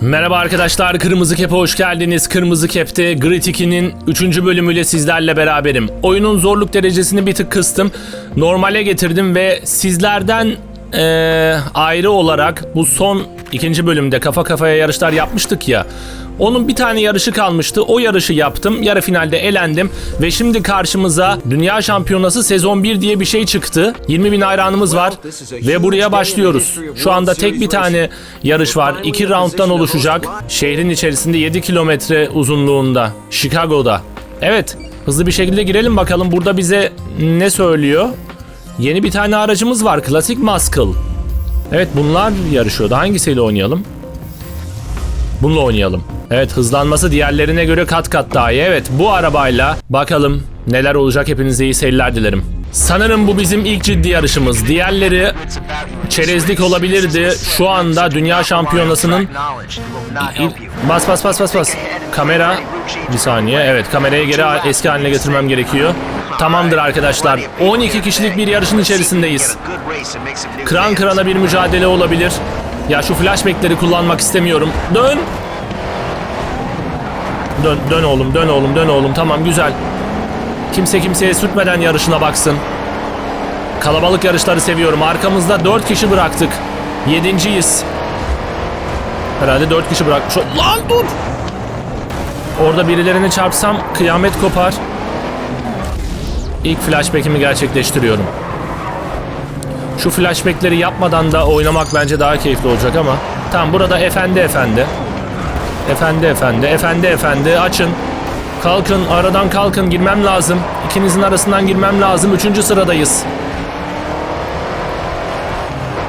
Merhaba arkadaşlar, Kırmızı Kep'e hoş geldiniz. Kırmızı Kep'te Grid 2'nin 3. bölümüyle sizlerle beraberim. Oyunun zorluk derecesini bir tık kıstım. Normale getirdim ve sizlerden eee, ayrı olarak bu son ikinci bölümde kafa kafaya yarışlar yapmıştık ya. Onun bir tane yarışı kalmıştı. O yarışı yaptım. Yarı finalde elendim. Ve şimdi karşımıza Dünya Şampiyonası sezon 1 diye bir şey çıktı. 20 bin hayranımız var. Ve buraya başlıyoruz. Şu anda tek bir tane yarış var. İki rounddan oluşacak. Şehrin içerisinde 7 kilometre uzunluğunda. Chicago'da. Evet. Hızlı bir şekilde girelim bakalım. Burada bize ne söylüyor? Yeni bir tane aracımız var. Klasik Muscle. Evet bunlar yarışıyordu. Hangisiyle oynayalım? Bununla oynayalım. Evet hızlanması diğerlerine göre kat kat daha iyi. Evet bu arabayla bakalım neler olacak hepinize iyi seyirler dilerim. Sanırım bu bizim ilk ciddi yarışımız. Diğerleri çerezlik olabilirdi. Şu anda dünya şampiyonasının Bas bas bas bas bas. Kamera bir saniye. Evet kamerayı geri eski haline getirmem gerekiyor. Tamamdır arkadaşlar. 12 kişilik bir yarışın içerisindeyiz. Kıran kırana bir mücadele olabilir. Ya şu flashbackleri kullanmak istemiyorum. Dön. Dön, dön oğlum, dön oğlum, dön oğlum. Tamam güzel. Kimse kimseye sürtmeden yarışına baksın. Kalabalık yarışları seviyorum. Arkamızda 4 kişi bıraktık. Yedinciyiz. Herhalde 4 kişi bırakmış. Lan dur! Orada birilerini çarpsam kıyamet kopar. İlk flashback'imi gerçekleştiriyorum. Şu flashbackleri yapmadan da oynamak bence daha keyifli olacak ama. Tamam burada efendi efendi. Efendi efendi, efendi efendi açın. Kalkın, aradan kalkın girmem lazım. İkinizin arasından girmem lazım. Üçüncü sıradayız.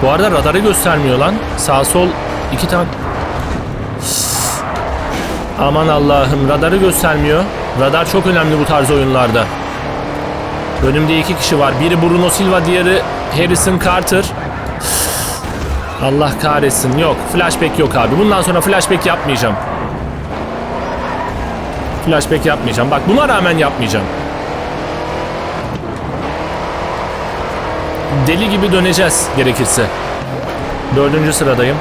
Bu arada radarı göstermiyor lan. Sağ sol iki tane... Aman Allah'ım radarı göstermiyor. Radar çok önemli bu tarz oyunlarda. Önümde iki kişi var. Biri Bruno Silva, diğeri Harrison Carter. Allah kahretsin. Yok. Flashback yok abi. Bundan sonra flashback yapmayacağım. Flashback yapmayacağım. Bak buna rağmen yapmayacağım. Deli gibi döneceğiz gerekirse. Dördüncü sıradayım.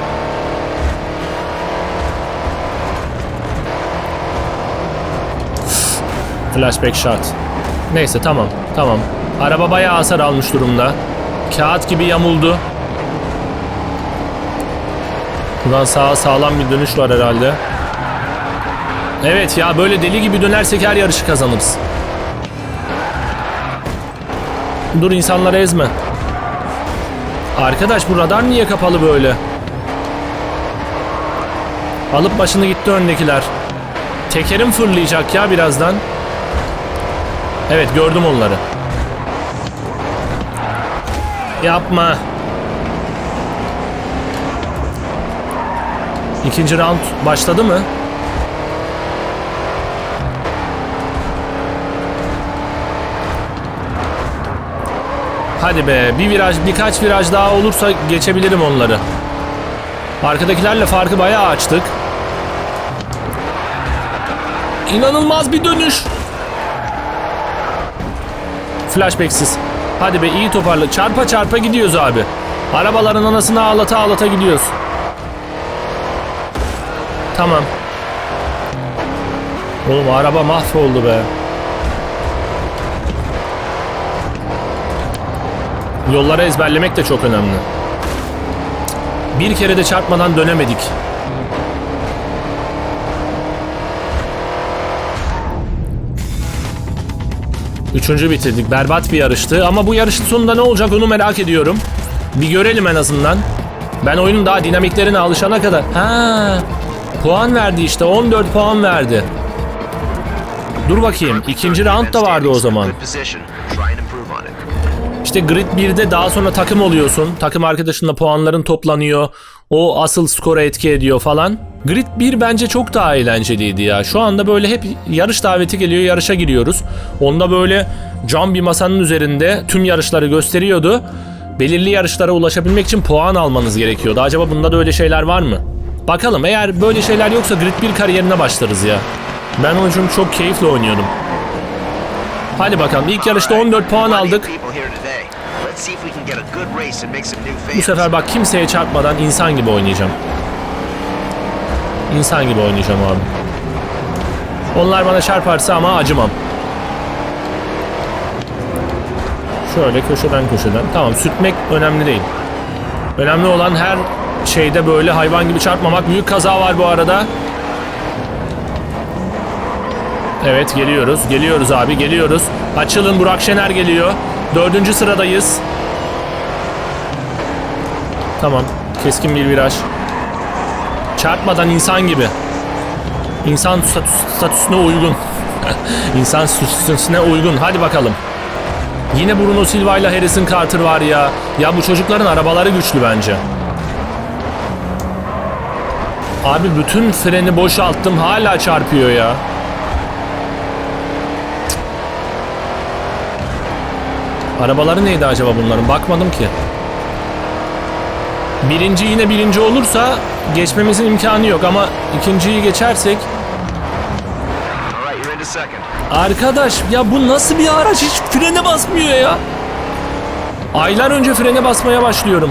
Flashback shot. Neyse tamam. Tamam. Araba bayağı hasar almış durumda. Kağıt gibi yamuldu. Buradan sağa sağlam bir dönüş var herhalde. Evet ya böyle deli gibi dönersek her yarışı kazanırız. Dur insanları ezme. Arkadaş bu radar niye kapalı böyle? Alıp başını gitti öndekiler. Tekerim fırlayacak ya birazdan. Evet gördüm onları. Yapma. İkinci round başladı mı? Hadi be bir viraj birkaç viraj daha olursa geçebilirim onları. Arkadakilerle farkı bayağı açtık. İnanılmaz bir dönüş. Flashback'siz. Hadi be iyi toparla. Çarpa çarpa gidiyoruz abi. Arabaların anasını ağlata ağlata gidiyoruz. Tamam. Oğlum araba mahvoldu be. Yolları ezberlemek de çok önemli. Bir kere de çarpmadan dönemedik. Üçüncü bitirdik. Berbat bir yarıştı. Ama bu yarışın sonunda ne olacak onu merak ediyorum. Bir görelim en azından. Ben oyunun daha dinamiklerine alışana kadar... Ha, puan verdi işte. 14 puan verdi. Dur bakayım. İkinci round da vardı o zaman. İşte Grid 1'de daha sonra takım oluyorsun. Takım arkadaşınla puanların toplanıyor. O asıl skora etki ediyor falan. Grid 1 bence çok daha eğlenceliydi ya. Şu anda böyle hep yarış daveti geliyor, yarışa giriyoruz. Onda böyle cam bir masanın üzerinde tüm yarışları gösteriyordu. Belirli yarışlara ulaşabilmek için puan almanız gerekiyordu. Acaba bunda da öyle şeyler var mı? Bakalım eğer böyle şeyler yoksa Grid 1 kariyerine başlarız ya. Ben onun için çok keyifle oynuyorum. Hadi bakalım ilk yarışta 14 puan aldık. Bu sefer bak kimseye çarpmadan insan gibi oynayacağım. İnsan gibi oynayacağım abi. Onlar bana çarparsa ama acımam. Şöyle köşeden köşeden. Tamam sürtmek önemli değil. Önemli olan her şeyde böyle hayvan gibi çarpmamak. Büyük kaza var bu arada. Evet geliyoruz. Geliyoruz abi geliyoruz. Açılın Burak Şener geliyor. Dördüncü sıradayız. Tamam. Keskin bir viraj. Çarpmadan insan gibi. İnsan statüs- statüsüne uygun. İnsan statüsüne uygun. Hadi bakalım. Yine Bruno Silva ile Harrison Carter var ya. Ya bu çocukların arabaları güçlü bence. Abi bütün freni boşalttım hala çarpıyor ya. Arabaları neydi acaba bunların? Bakmadım ki. Birinci yine birinci olursa geçmemizin imkanı yok ama ikinciyi geçersek. Arkadaş ya bu nasıl bir araç hiç frene basmıyor ya. Aylar önce frene basmaya başlıyorum.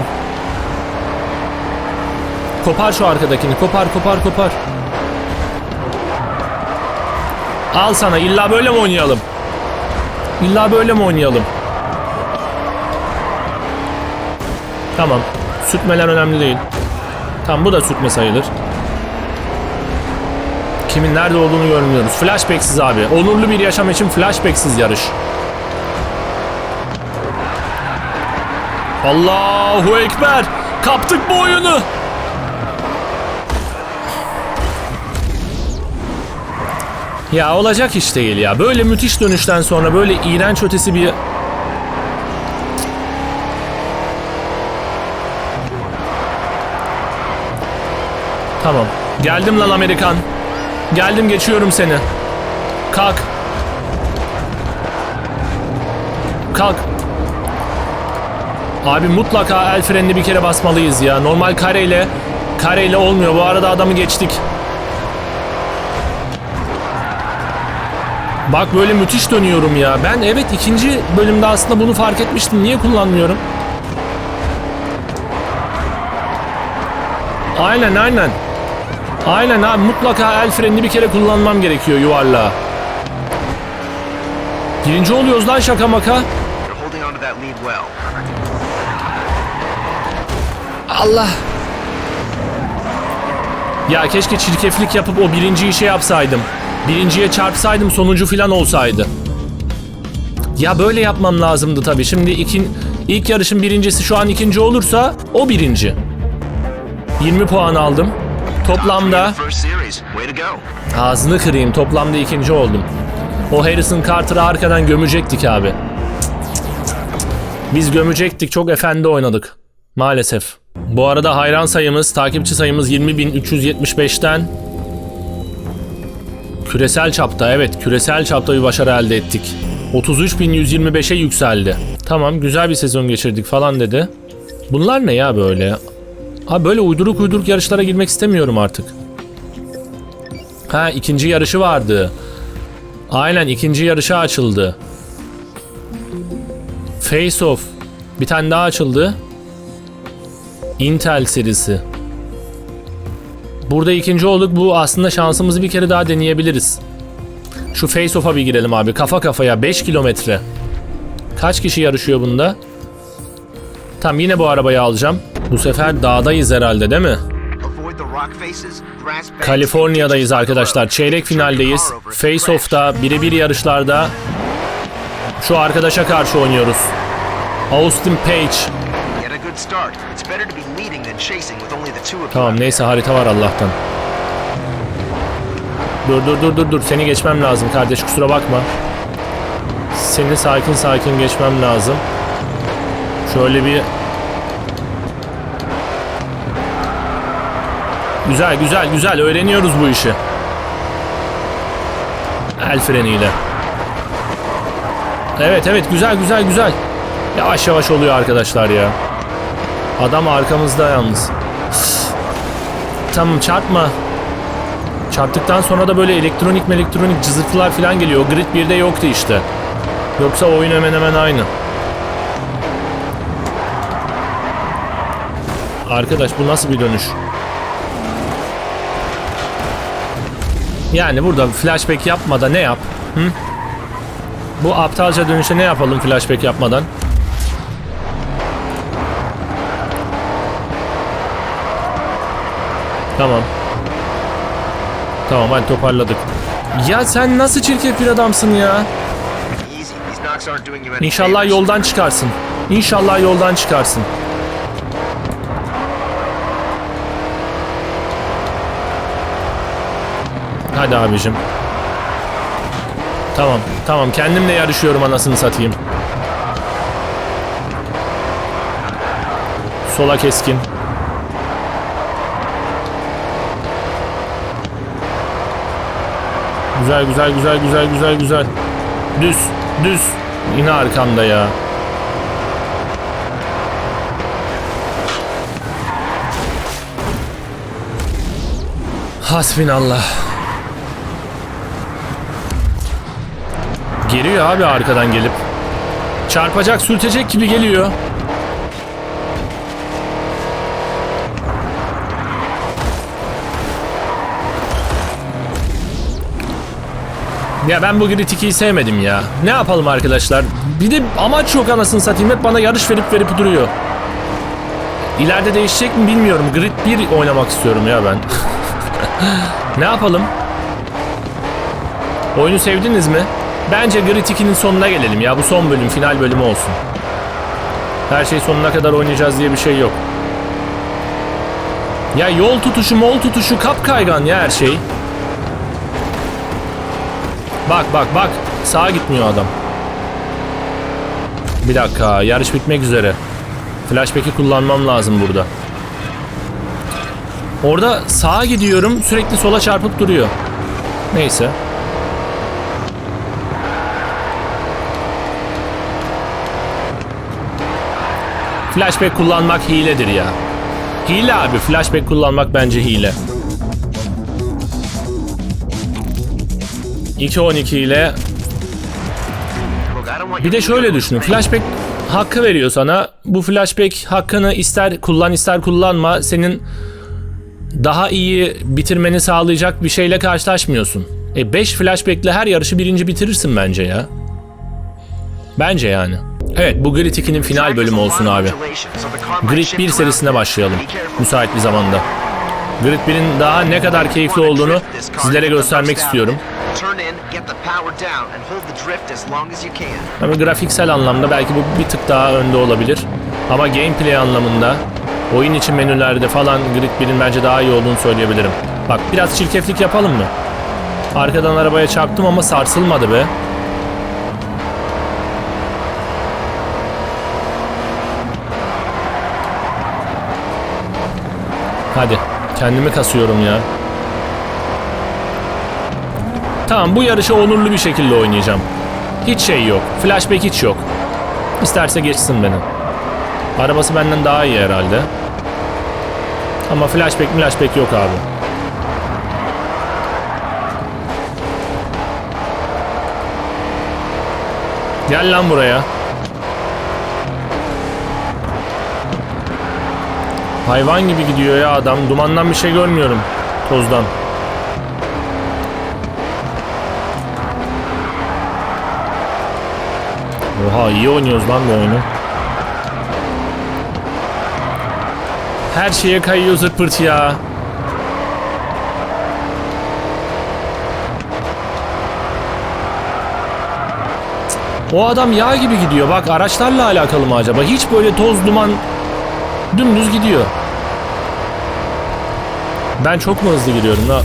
Kopar şu arkadakini kopar kopar kopar. Al sana illa böyle mi oynayalım? İlla böyle mi oynayalım? Tamam. Sürtmeler önemli değil. Tamam bu da sürtme sayılır. Kimin nerede olduğunu görmüyoruz. Flashback'siz abi. Onurlu bir yaşam için flashback'siz yarış. Allahu Ekber. Kaptık bu oyunu. Ya olacak iş değil ya. Böyle müthiş dönüşten sonra böyle iğrenç ötesi bir... Tamam. Geldim lan Amerikan. Geldim geçiyorum seni. Kalk. Kalk. Abi mutlaka el frenini bir kere basmalıyız ya. Normal kareyle kareyle olmuyor. Bu arada adamı geçtik. Bak böyle müthiş dönüyorum ya. Ben evet ikinci bölümde aslında bunu fark etmiştim. Niye kullanmıyorum? Aynen aynen. Aynen abi mutlaka el frenini bir kere kullanmam gerekiyor yuvarlağa. Birinci oluyoruz lan şaka maka. Allah. Ya keşke çirkeflik yapıp o birinciyi şey yapsaydım. Birinciye çarpsaydım sonuncu filan olsaydı. Ya böyle yapmam lazımdı tabii. Şimdi ikin, ilk yarışın birincisi şu an ikinci olursa o birinci. 20 puan aldım. Toplamda ağzını kırayım toplamda ikinci oldum. O Harrison Carter'ı arkadan gömecektik abi. Biz gömecektik çok efendi oynadık. Maalesef. Bu arada hayran sayımız, takipçi sayımız 20.375'ten küresel çapta evet küresel çapta bir başarı elde ettik. 33.125'e yükseldi. Tamam güzel bir sezon geçirdik falan dedi. Bunlar ne ya böyle? Abi böyle uyduruk uyduruk yarışlara girmek istemiyorum artık. Ha ikinci yarışı vardı. Aynen ikinci yarışa açıldı. Face Off. Bir tane daha açıldı. Intel serisi. Burada ikinci olduk. Bu aslında şansımızı bir kere daha deneyebiliriz. Şu Face Off'a bir girelim abi. Kafa kafaya 5 kilometre. Kaç kişi yarışıyor bunda? Tamam yine bu arabayı alacağım. Bu sefer dağdayız herhalde değil mi? Kaliforniya'dayız arkadaşlar. Çeyrek finaldeyiz. Face Off'ta birebir yarışlarda şu arkadaşa karşı oynuyoruz. Austin Page. Tamam neyse harita var Allah'tan. Dur dur dur dur dur seni geçmem lazım kardeş kusura bakma. Seni sakin sakin geçmem lazım. Şöyle bir Güzel güzel güzel öğreniyoruz bu işi. El freniyle. Evet evet güzel güzel güzel. Yavaş yavaş oluyor arkadaşlar ya. Adam arkamızda yalnız. Tamam çarpma. Çarptıktan sonra da böyle elektronik elektronik cızırtılar falan geliyor. O Grid 1'de yoktu işte. Yoksa oyun hemen hemen aynı. Arkadaş bu nasıl bir dönüş? Yani burada flashback yapma da ne yap? Hı? Bu aptalca dönüşe ne yapalım flashback yapmadan? Tamam. Tamam hadi toparladık. Ya sen nasıl çirkef bir adamsın ya? İnşallah yoldan çıkarsın. İnşallah yoldan çıkarsın. Hadi abicim. Tamam, tamam. Kendimle yarışıyorum anasını satayım. Sola keskin. Güzel, güzel, güzel, güzel, güzel, güzel. Düz, düz. Yine arkamda ya. Hasbinallah. Geliyor abi arkadan gelip. Çarpacak, sürtecek gibi geliyor. Ya ben bu Grid 2'yi sevmedim ya. Ne yapalım arkadaşlar? Bir de amaç yok anasını satayım. Hep bana yarış verip verip duruyor. İleride değişecek mi bilmiyorum. Grid 1 oynamak istiyorum ya ben. ne yapalım? Oyunu sevdiniz mi? Bence Grid 2'nin sonuna gelelim ya. Bu son bölüm, final bölümü olsun. Her şey sonuna kadar oynayacağız diye bir şey yok. Ya yol tutuşu, mol tutuşu, kap kaygan ya her şey. Bak bak bak. Sağa gitmiyor adam. Bir dakika. Yarış bitmek üzere. Flashback'i kullanmam lazım burada. Orada sağa gidiyorum. Sürekli sola çarpıp duruyor. Neyse. Flashback kullanmak hiledir ya. Hile abi. Flashback kullanmak bence hile. 2.12 ile bir de şöyle düşünün. Flashback hakkı veriyor sana. Bu flashback hakkını ister kullan ister kullanma senin daha iyi bitirmeni sağlayacak bir şeyle karşılaşmıyorsun. E 5 flashback'le her yarışı birinci bitirirsin bence ya. Bence yani. Evet bu Grid 2'nin final bölümü olsun abi. Grid 1 serisine başlayalım. Müsait bir zamanda. Grid 1'in daha ne kadar keyifli olduğunu sizlere göstermek istiyorum. Ama grafiksel anlamda belki bu bir tık daha önde olabilir. Ama gameplay anlamında oyun içi menülerde falan Grid 1'in bence daha iyi olduğunu söyleyebilirim. Bak biraz çirkeflik yapalım mı? Arkadan arabaya çarptım ama sarsılmadı be. Hadi kendimi kasıyorum ya. Tamam bu yarışı onurlu bir şekilde oynayacağım. Hiç şey yok. Flashback hiç yok. İsterse geçsin beni. Arabası benden daha iyi herhalde. Ama flashback flashback yok abi. Gel lan buraya. Hayvan gibi gidiyor ya adam. Dumandan bir şey görmüyorum. Tozdan. Oha iyi oynuyoruz lan bu oyunu. Her şeye kayıyor zırt ya. O adam yağ gibi gidiyor. Bak araçlarla alakalı mı acaba? Hiç böyle toz duman dümdüz gidiyor. Ben çok mu hızlı gidiyorum? La?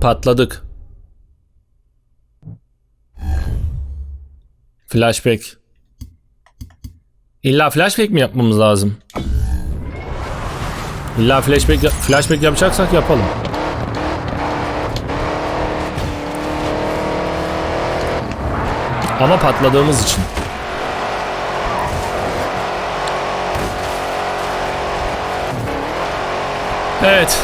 Patladık. Flashback. İlla flashback mi yapmamız lazım? İlla flashback, flashback yapacaksak yapalım. Ama patladığımız için. Evet.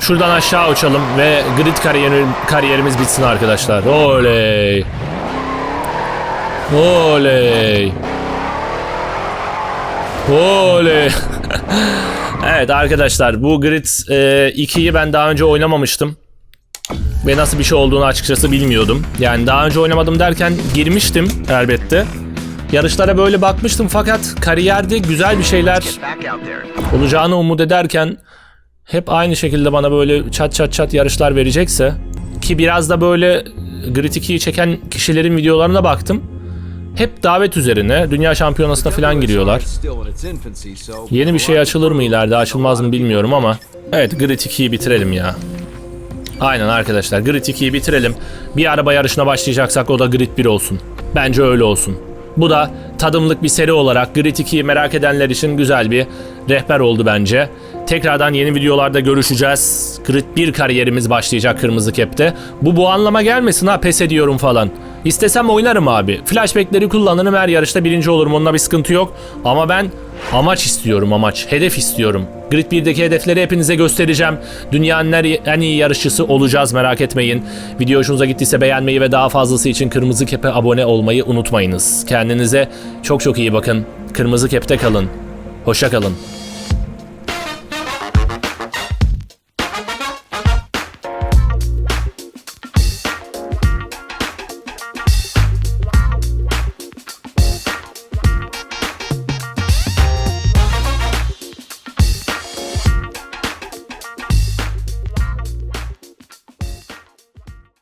Şuradan aşağı uçalım ve grid kariyeri, kariyerimiz bitsin arkadaşlar. Oley. Oley. Oley. evet arkadaşlar bu Grid e, 2'yi ben daha önce oynamamıştım. Ve nasıl bir şey olduğunu açıkçası bilmiyordum. Yani daha önce oynamadım derken girmiştim elbette. Yarışlara böyle bakmıştım fakat kariyerde güzel bir şeyler olacağını umut ederken hep aynı şekilde bana böyle çat çat çat yarışlar verecekse ki biraz da böyle Grid 2'yi çeken kişilerin videolarına baktım. Hep davet üzerine dünya şampiyonasına falan giriyorlar. Yeni bir şey açılır mı ileride açılmaz mı bilmiyorum ama evet Grid 2'yi bitirelim ya. Aynen arkadaşlar Grid 2'yi bitirelim. Bir araba yarışına başlayacaksak o da Grid 1 olsun. Bence öyle olsun. Bu da tadımlık bir seri olarak Grid 2'yi merak edenler için güzel bir rehber oldu bence. Tekrardan yeni videolarda görüşeceğiz. Grid 1 kariyerimiz başlayacak Kırmızı Kep'te. Bu bu anlama gelmesin ha pes ediyorum falan. İstesem oynarım abi. Flashback'leri kullanırım her yarışta birinci olurum onunla bir sıkıntı yok. Ama ben amaç istiyorum amaç. Hedef istiyorum. Grid 1'deki hedefleri hepinize göstereceğim. Dünyanın en iyi yarışçısı olacağız merak etmeyin. Video hoşunuza gittiyse beğenmeyi ve daha fazlası için Kırmızı Kep'e abone olmayı unutmayınız. Kendinize çok çok iyi bakın. Kırmızı Kep'te kalın. Hoşça kalın.